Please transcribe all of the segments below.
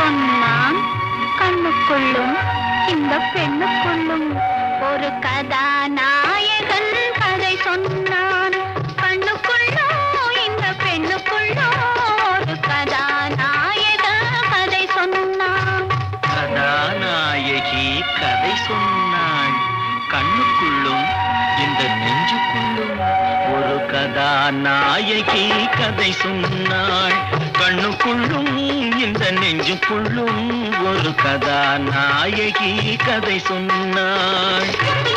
சொன்னான். கண்ணுக்குள்ளும் இந்த பெண்ணுக்குள்ளும் ஒரு கதாநாயகன் கதை சொன்னான். கண்ணுக்குள்ளோ இந்த பெண்ணுக்குள்ளோ ஒரு கதாநாயகன் கதை சொன்னான். கதாநாயகி கதை சொன்னாள் கண்ணுக்குள்ளும் இந்த நெஞ்சுக்குள்ளும் ஒரு கதாநாயகி கதை சொன்னாள் கண்ணுக்குள்ளும் நெஞ்சுக்குள்ளும் ஒரு கதாநாயகி கதை சொன்னாள்.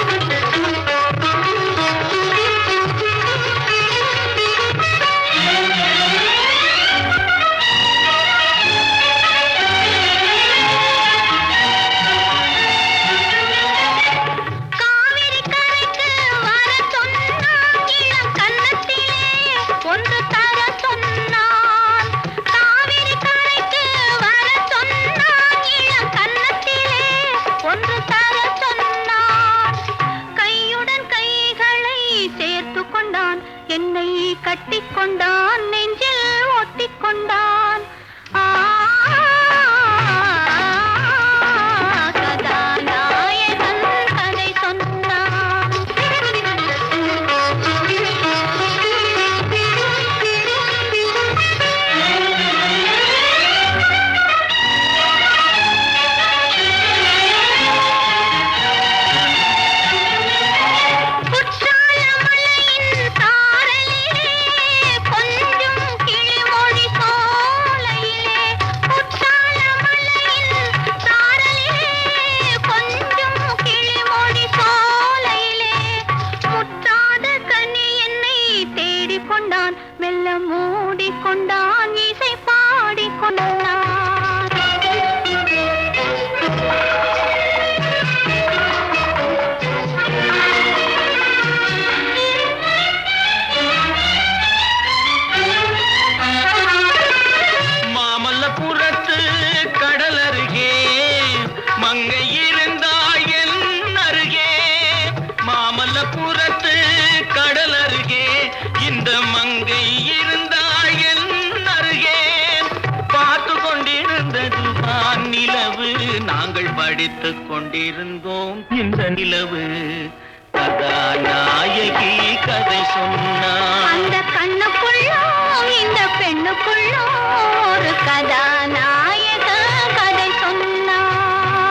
என்னை கட்டிக்கொண்டான் நெஞ்சில் கொண்டான் மெல்ல மூடிக்கொண்டான் இசை பாடிக்கொண்டான். மாமல்லபுரத்து கடல் அருகே மங்கை இருந்தாள் என் அருகே. மாமல்லபுரத்து நாங்கள் படித்துக் கொண்டிருந்தோம். இந்த நிலவு கதாநாயகி கதை சொன்ன